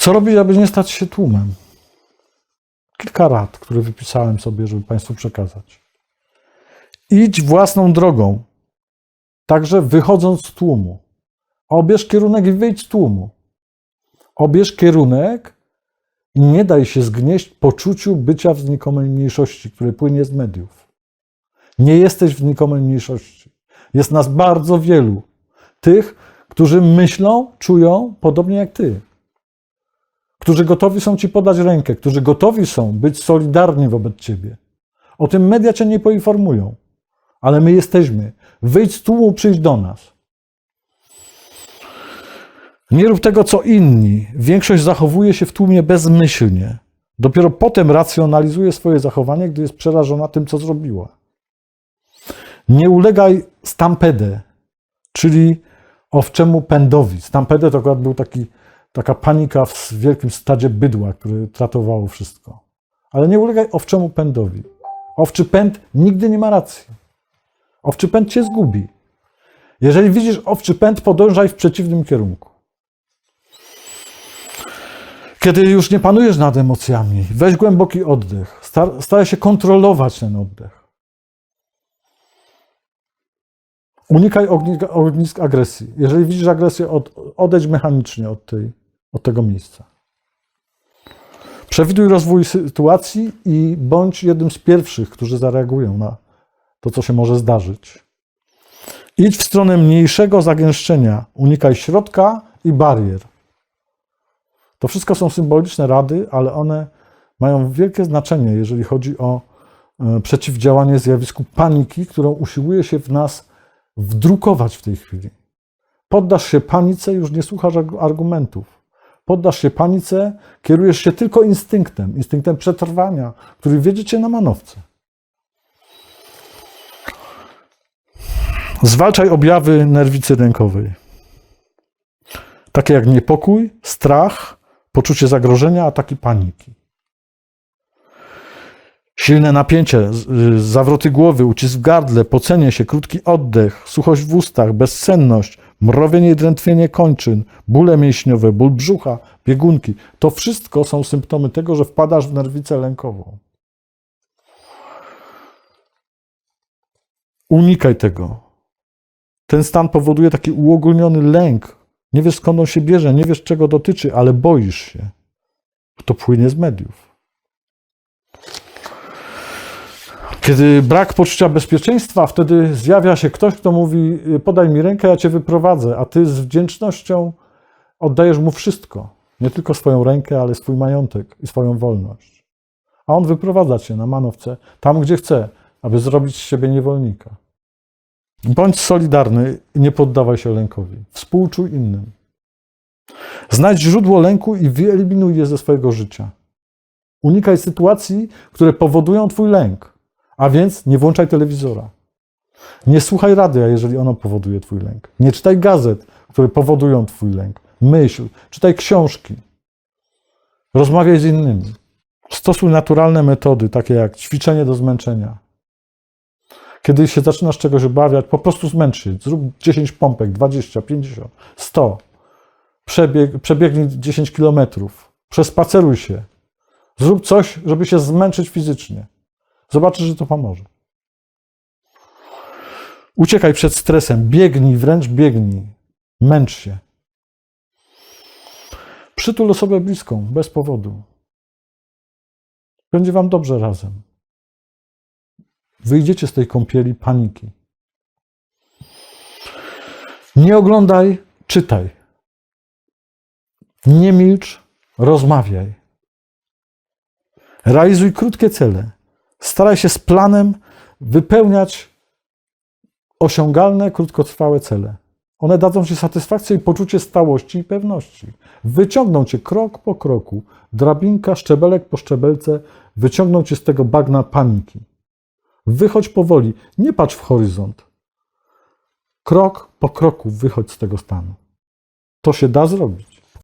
Co robić, aby nie stać się tłumem? Kilka rad, które wypisałem sobie, żeby Państwu przekazać. Idź własną drogą, także wychodząc z tłumu. Obierz kierunek i wyjdź z tłumu. Obierz kierunek i nie daj się zgnieść poczuciu bycia w znikomej mniejszości, które płynie z mediów. Nie jesteś w znikomej mniejszości. Jest nas bardzo wielu. Tych, którzy myślą, czują podobnie jak ty. Którzy gotowi są ci podać rękę, którzy gotowi są być solidarni wobec ciebie. O tym media cię nie poinformują, ale my jesteśmy. Wyjdź z tłumu, przyjdź do nas. Nie rób tego, co inni. Większość zachowuje się w tłumie bezmyślnie. Dopiero potem racjonalizuje swoje zachowanie, gdy jest przerażona tym, co zrobiła. Nie ulegaj stampedę, czyli owczemu pędowi. Stampedę to akurat był taki, taka panika w wielkim stadzie bydła, które tratowało wszystko. Ale nie ulegaj owczemu pędowi. Owczy pęd nigdy nie ma racji. Owczy pęd cię zgubi. Jeżeli widzisz owczy pęd, podążaj w przeciwnym kierunku. Kiedy już nie panujesz nad emocjami, weź głęboki oddech. Star- staraj się kontrolować ten oddech. Unikaj ognisk, agresji. Jeżeli widzisz agresję, od, odejdź mechanicznie od, tej, od tego miejsca. Przewiduj rozwój sytuacji i bądź jednym z pierwszych, którzy zareagują na to, co się może zdarzyć. Idź w stronę mniejszego zagęszczenia. Unikaj środka i barier. To wszystko są symboliczne rady, ale one mają wielkie znaczenie, jeżeli chodzi o e, przeciwdziałanie zjawisku paniki, którą usiłuje się w nas wdrukować w tej chwili. Poddasz się panice, już nie słuchasz arg- argumentów. Poddasz się panice, kierujesz się tylko instynktem, instynktem przetrwania, który wiedzie cię na manowce. Zwalczaj objawy nerwicy rękowej. Takie jak niepokój, strach, poczucie zagrożenia, ataki paniki. Silne napięcie, zawroty głowy, ucisk w gardle, pocenie się, krótki oddech, suchość w ustach, bezsenność, mrowienie i drętwienie kończyn, bóle mięśniowe, ból brzucha, biegunki. To wszystko są symptomy tego, że wpadasz w nerwicę lękową. Unikaj tego. Ten stan powoduje taki uogólniony lęk. Nie wiesz skąd on się bierze, nie wiesz czego dotyczy, ale boisz się. To płynie z mediów. Kiedy brak poczucia bezpieczeństwa, wtedy zjawia się ktoś, kto mówi: Podaj mi rękę, ja cię wyprowadzę, a ty z wdzięcznością oddajesz mu wszystko. Nie tylko swoją rękę, ale swój majątek i swoją wolność. A on wyprowadza cię na manowce tam, gdzie chce, aby zrobić z siebie niewolnika. Bądź solidarny i nie poddawaj się lękowi. Współczuj innym. Znajdź źródło lęku i wyeliminuj je ze swojego życia. Unikaj sytuacji, które powodują Twój lęk, a więc nie włączaj telewizora. Nie słuchaj radia, jeżeli ono powoduje Twój lęk. Nie czytaj gazet, które powodują Twój lęk. Myśl, czytaj książki. Rozmawiaj z innymi. Stosuj naturalne metody, takie jak ćwiczenie do zmęczenia. Kiedy się zaczynasz czegoś obawiać, po prostu zmęcz się. Zrób 10 pompek, 20, 50, 100. Przebieg, przebiegnij 10 kilometrów. Przespaceruj się. Zrób coś, żeby się zmęczyć fizycznie. Zobaczysz, że to pomoże. Uciekaj przed stresem. Biegnij, wręcz biegnij. Męcz się. Przytul osobę bliską, bez powodu. Będzie wam dobrze razem. Wyjdziecie z tej kąpieli paniki. Nie oglądaj, czytaj. Nie milcz, rozmawiaj. Realizuj krótkie cele. Staraj się z planem wypełniać osiągalne, krótkotrwałe cele. One dadzą ci satysfakcję i poczucie stałości i pewności. Wyciągną cię krok po kroku, drabinka, szczebelek po szczebelce, wyciągną cię z tego bagna paniki. Wychodź powoli, nie patrz w horyzont. Krok po kroku wychodź z tego stanu. To się da zrobić.